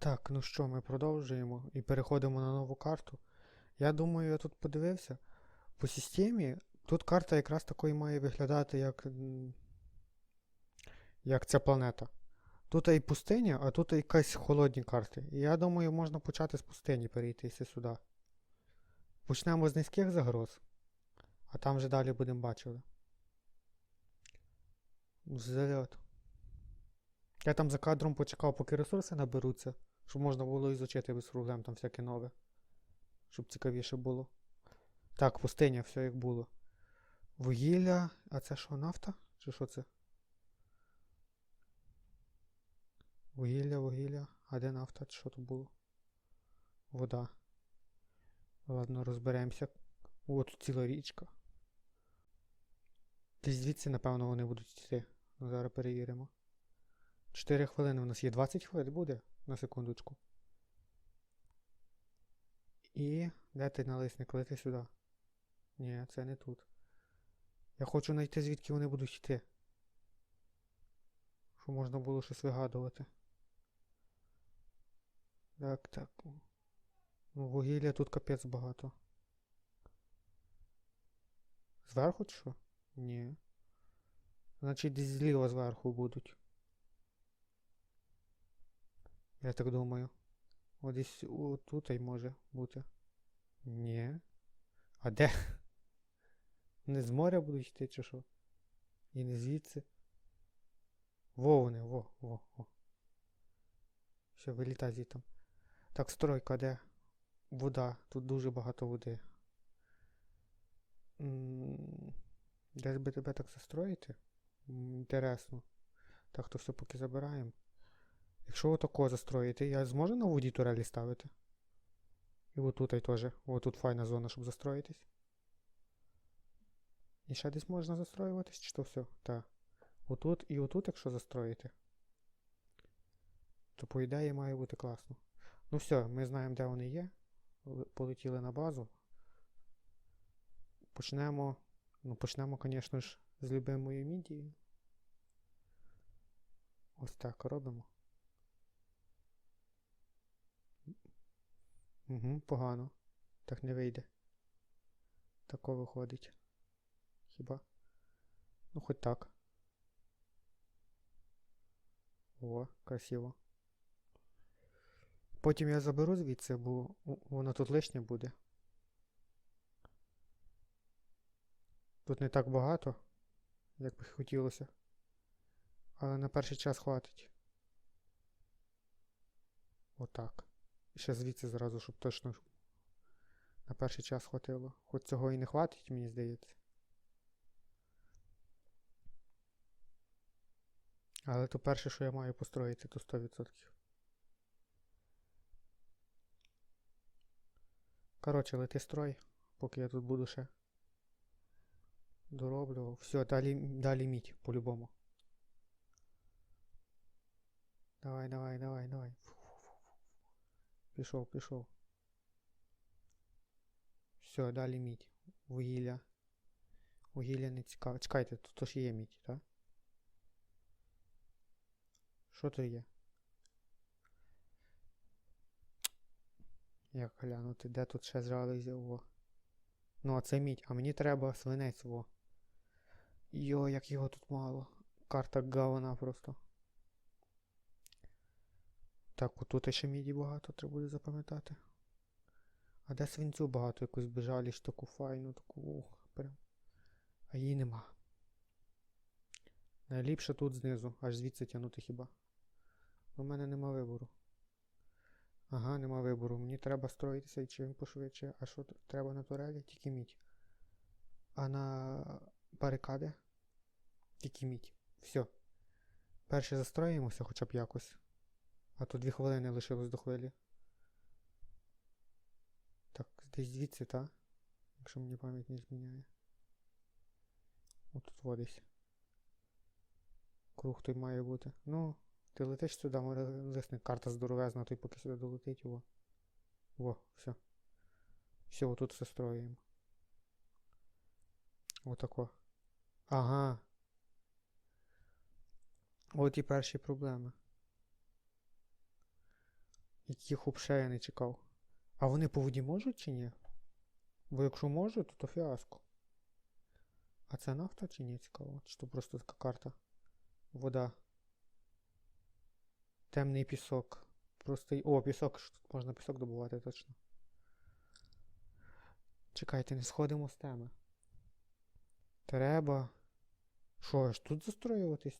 Так, ну що, ми продовжуємо і переходимо на нову карту. Я думаю, я тут подивився. По системі тут карта якраз такої має виглядати, як, як ця планета. Тут і пустиня, а тут якась холодні карти. І я думаю, можна почати з пустині перейтися сюди. Почнемо з низьких загроз, а там вже далі будемо бачити. Зальот. Я там за кадром почекав, поки ресурси наберуться, щоб можна було ізучити без проблем там всяке нове. Щоб цікавіше було. Так, пустиня, все як було. Вугілля. А це що, нафта? Чи що це? Вугілля, вугілля. А де нафта? Чи що то було? Вода. Ладно, розберемося. О, тут ціла річка. Десь звідси, напевно, вони будуть йти. Ну, зараз перевіримо. 4 хвилини у нас є 20 хвилин буде на секундочку. І де ти налисник лети сюди? Ні, це не тут. Я хочу знайти, звідки вони будуть йти. Щоб можна було щось вигадувати. Так, так. Ну, вугілля тут капець багато. Зверху чи що? Ні. Значить, десь зліва зверху будуть. Я так думаю. О, десь тут може бути. Ні. А де? Не з моря будуть йти чи що? І не звідси. Во вони, во, во, во. Все, вилітай звідти. Так, стройка, де? Вода. Тут дуже багато води. М, Де би тебе так застроїти? Інтересно. Так, то все поки забираємо. Якщо отако застроїти, я зможу на воді турелі ставити? І отут й теж. Отут файна зона, щоб застроїтись. І ще десь можна застроюватись, чи то все? Так. Отут і отут, якщо застроїти. То по ідеї має бути класно. Ну все, ми знаємо, де вони є. Полетіли на базу. Почнемо. Ну, почнемо, звісно ж, з любимої мідії. Ось так робимо. Угу, погано. Так не вийде. Тако виходить. Хіба? Ну, хоч так. О, красиво. Потім я заберу звідси, бо воно тут лишнє буде. Тут не так багато, як би хотілося. Але на перший час хватить. Отак. І ще звідси зразу, щоб точно на перший час хватило. Хоч цього і не хватить, мені здається. Але то перше, що я маю построїти, то 100%. Коротше, лети строй, поки я тут буду ще дороблював. Все, далі, далі мідь, по-любому. Давай, давай, давай, давай. Пішов, пішов. Все, далі мідь. Вугілля. Вугілля не цікаво. Чекайте, тут ж є мідь, так? Що то є? Як глянути, де тут ще зжалися? Во. Ну, а це мідь, а мені треба свинець, во. Йо, як його тут мало. Карта гована просто. Так, отут ще міді багато, треба буде запам'ятати. А де свинцю багато, якусь бежаліш таку файну, таку ух, прям. А її нема. Найліпше тут знизу, аж звідси тягнути хіба. У мене нема вибору. Ага, нема вибору. Мені треба строїтися чим пошвидше. А що треба на турелі? Тільки мідь. А на барикади? Тільки мідь. Все. Перше застроїмося хоча б якось. А то дві хвилини лишилось до хвилі. Так, десь звідси, та? Якщо мені пам'ять не зміняє. Отут водись. Круг той має бути. Ну, ти летиш сюди, може лисник, карта здоровезна, той поки сюди долетить. Во. Во, все. Все, отут все строїмо. Отако. Ага. От і перші проблеми. Яких взагалі я не чекав. А вони по воді можуть чи ні? Бо якщо можуть, то, то фіаско. А це нафта чи ні цікаво? Чи то просто така карта? Вода. Темний пісок. Просто. й- О, пісок. Тут можна пісок добувати точно. Чекайте, не сходимо з теми. Треба. Що, аж тут застроюватись?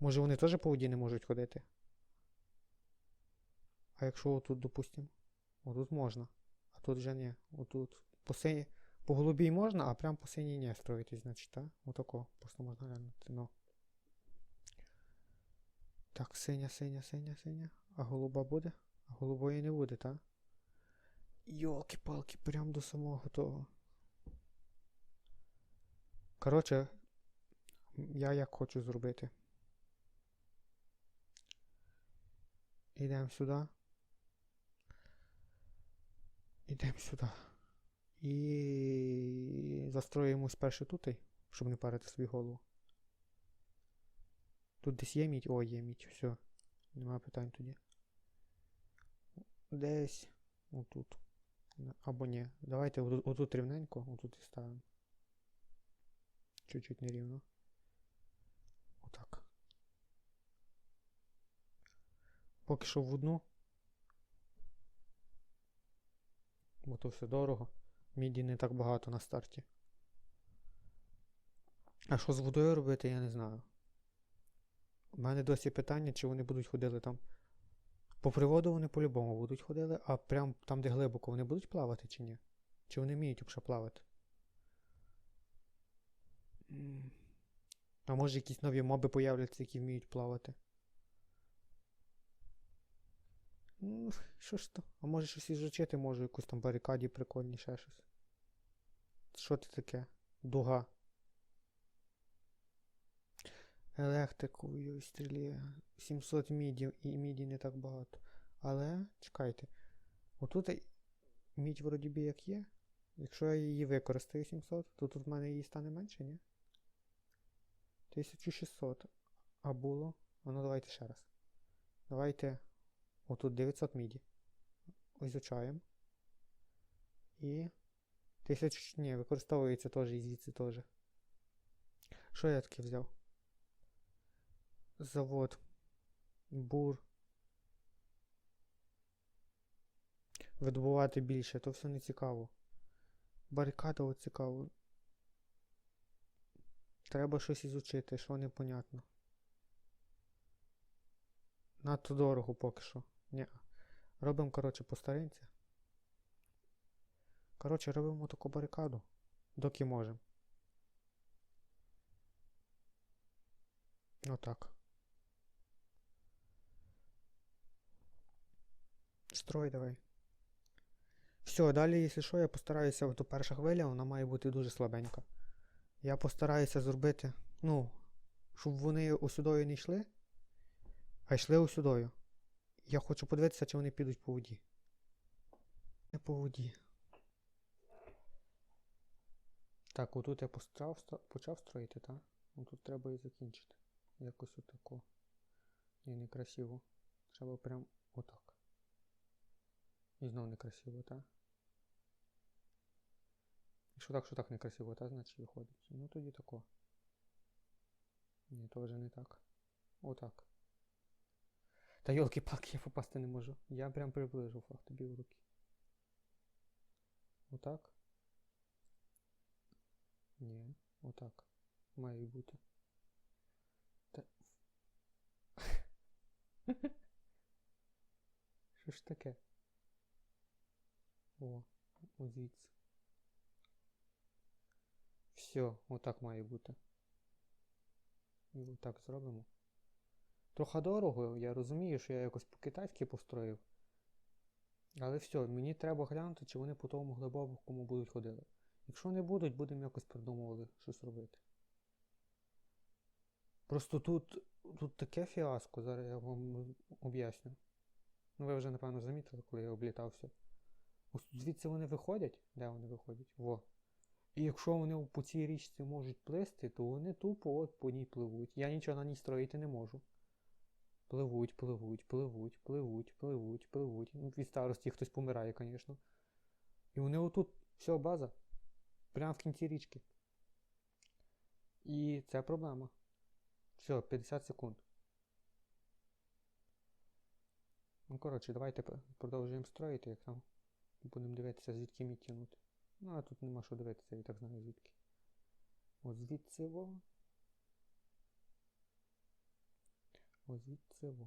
Може вони теж по воді не можуть ходити? А якщо отут, допустимо? Отут можна. А тут вже ні. Отут. По, сині... по голубій можна, а прям по синій не строїтись, значить, так? Отако. Просто можна глянути. Ну. Так, синя, синя, синя, синя. А голуба буде? А голубої не буде, так? Йолки-палки, прям до самого того. Коротше, я як хочу зробити. Ідемо сюди. Ідемо сюди. І застроїмо спершу тут, щоб не парити собі голову. Тут десь є мідь? О, є мідь, все. Нема питань тоді. Десь отут. Або ні. Давайте отут рівненько, отут і ставимо. Чуть-чуть нерівно. Отак. Поки що в одну. Бо то все дорого. Міді не так багато на старті. А що з водою робити, я не знаю. У мене досі питання, чи вони будуть ходили там. По приводу вони по-любому будуть ходили, а прям там, де глибоко, вони будуть плавати чи ні? Чи вони вміють взагалі плавати? А може якісь нові моби появляться, які вміють плавати? Ну, що ж то? А може щось ізучити можу, якусь там барикаді прикольні, ще щось. Що це таке? Дуга. Електрикової стрілі. 700 міді, і міді не так багато. Але, чекайте. Отут мідь вроді би як є. Якщо я її використаю 700, то тут в мене її стане менше, ні? 1600. А було. А ну давайте ще раз. Давайте. Отут 900 міді. Ізучаємо. І. 1000. Ні, використовується теж і звідси теж. Що я таке взяв? Завод. Бур. Видобувати більше, то все не цікаво. Барикада от цікаво. Треба щось ізучити, що непонятно. Надто дорого поки що. Ні. Робимо, коротше, по старинці. Коротше, робимо таку барикаду, доки можемо. Отак. Строй давай. Все, далі, якщо що, я постараюся, от перша хвиля, вона має бути дуже слабенька. Я постараюся зробити, ну, щоб вони усюдою не йшли, а йшли усюдою. Я хочу подивитися, чи вони підуть по воді. Не по воді. Так, отут я пострав, ста- почав строїти, так? Отут треба і закінчити. Якось отако. Ні, некрасиво. Треба прям отак. І знов некрасиво, так? Якщо так, що так некрасиво, так, значить виходить. Ну тоді тако. Ні, то вже не так. Отак. Та йолки-палки, я попасти не можу. Я прям приближу факт тобі в руки. Отак. Ні, отак. Має бути. Та... Що ж таке? О, звідси. Все, отак має бути. І отак зробимо. Трохи дорого, я розумію, що я якось по-китайськи построїв. Але все, мені треба глянути, чи вони по тому глибокому будуть ходили. Якщо не будуть, будемо якось придумували щось робити. Просто тут, тут таке фіаско, зараз я вам об'ясню. Ну, ви вже, напевно, замітили, коли я облітався. Ось звідси вони виходять. Де вони виходять? Во. І якщо вони по цій річці можуть плисти, то вони тупо от по ній пливуть. Я нічого на ній строїти не можу. Пливуть, пливуть, пливуть, пливуть, пливуть, пливуть. Ну, від старості хтось помирає, звісно. І вони отут, все, база. Прямо в кінці річки. І це проблема. Все, 50 секунд. Ну, коротше, давайте продовжуємо строїти, як там. Будемо дивитися, звідки мій тягнути. Ну, а тут нема що дивитися, я і так знаю звідки. От звідси во. От звідси во.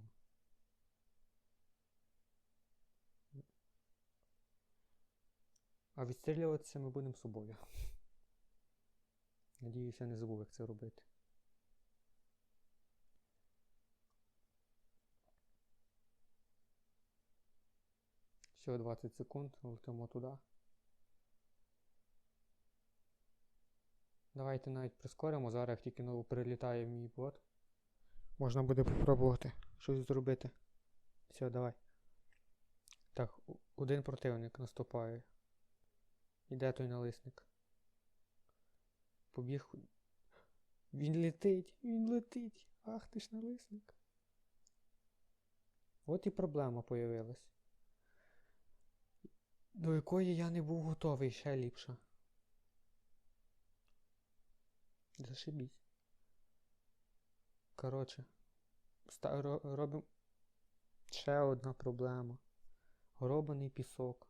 А відстрілюватися ми будемо собою. Надіюся, я не забув, як це робити. Все, 20 секунд, летимо туди. Давайте навіть прискоримо, зараз як тільки знову прилітає мій бот. Можна буде попробувати щось зробити. Все, давай. Так, один противник наступає. Іде той налисник. Побіг. Він летить, він летить. Ах ти ж налисник. От і проблема появилась. До якої я не був готовий ще ліпше. Зашибісь. Коротше, робимо ще одна проблема. Гробаний пісок.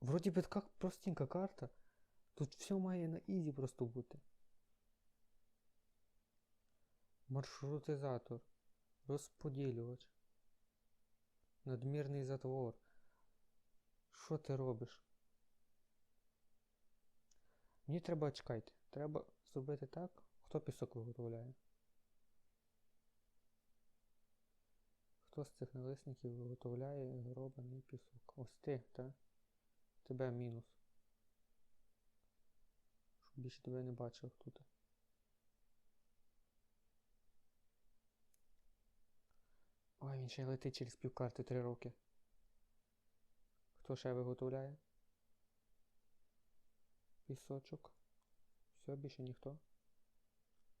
Вроді би така простенька карта. Тут все має на ізі просто бути. Маршрутизатор. Розподілювач. Надмірний затвор. Що ти робиш? Мені треба чекайте. Треба зробити так. Хто пісок виготовляє? Хто з цих налисників виготовляє гробаний пісок? Ось ти, так? Тебе мінус. Щоб більше тебе не бачив тут. Ой, він ще й летить через півкарти три роки. Хто ще виготовляє? Пісочок. Все, більше ніхто.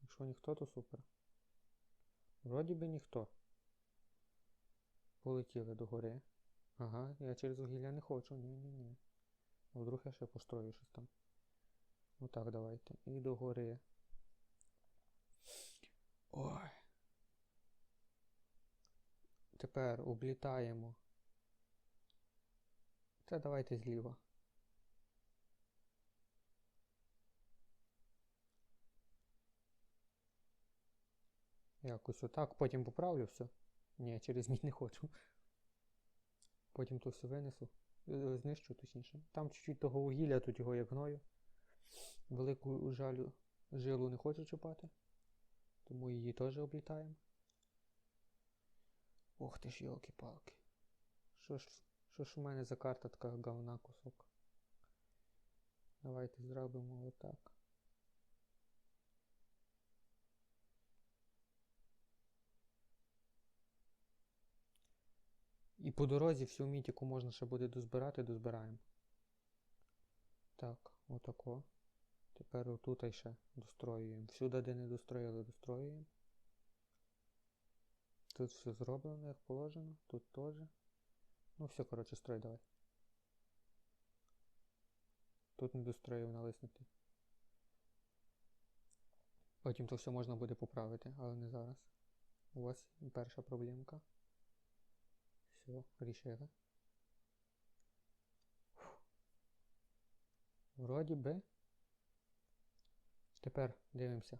Якщо ніхто, то супер. Вроді би ніхто. Полетіли до гори. Ага, я через вугілля не хочу. Ні-ні-ні. Вдруг я ще построю щось там. Отак давайте. І до гори. Ой. Тепер облітаємо. Це давайте зліва. Якось отак, потім поправлю все. Ні, через мідь не хочу. Потім то все винесу. Е, Знищу точніше. Там чуть-чуть того вугілля, тут його як гною. Велику жалю жилу не хочу чіпати. Тому її теж облітаємо. Ох ти ж йолки-палки. Що ж, що ж у мене за карта така говна кусок? Давайте зробимо отак. І по дорозі всю мідь, яку можна ще буде дозбирати, дозбираємо. Так, отако. Тепер отут ще достроюємо. Всюди, де не достроїли, достроюємо. Тут все зроблено, як положено. Тут теж. Ну все, коротше, строй давай. Тут не достроїв налиснути. Потім то все можна буде поправити, але не зараз. Ось перша проблемка. Все, рішили. Вроді би. Тепер дивимося.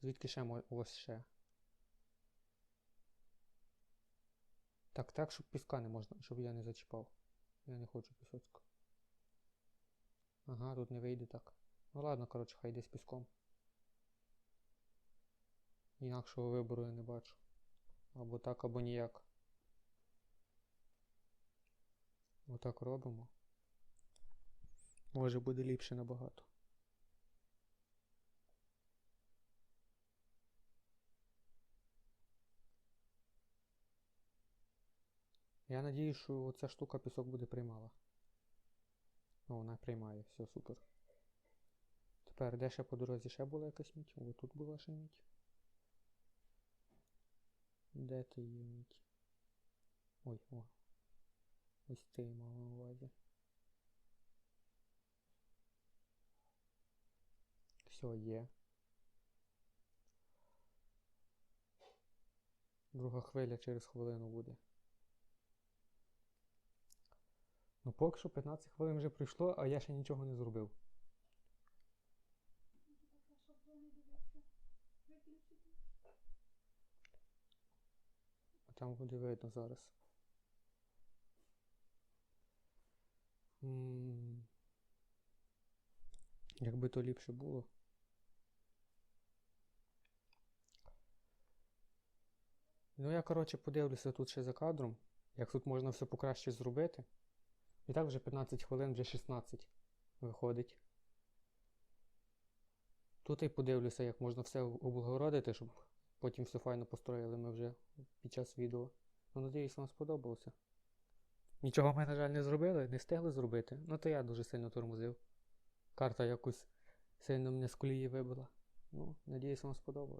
Звідки ще ось ще. Так, так, щоб піска не можна, щоб я не зачіпав. Я не хочу пісочку. Ага, тут не вийде так. Ну ладно, коротше, хай йде з піском. Інакшого вибору я не бачу. Або так, або ніяк. Отак робимо. Може буде ліпше набагато. Я надіюсь, що ця штука пісок буде приймала. О, вона приймає, все супер. Тепер де ще по дорозі ще була якась мідь? О, тут була ще мідь. Де ти є, Мікі? Ой, о. Ось ти мав на увазі. Все, є. Друга хвиля через хвилину буде. Ну, поки що 15 хвилин вже пройшло, а я ще нічого не зробив. Там буде видно зараз. Якби то ліпше було. Ну, я, коротше, подивлюся тут ще за кадром, як тут можна все покраще зробити. І так вже 15 хвилин, вже 16 виходить. Тут і подивлюся, як можна все облагородити, щоб потім все файно построїли ми вже під час відео. Ну, надіюсь, вам сподобалося. Нічого ми, на жаль, не зробили, не встигли зробити. Ну, то я дуже сильно тормозив. Карта якось сильно мене з колії вибила. Ну, надіюсь, вам сподобалось.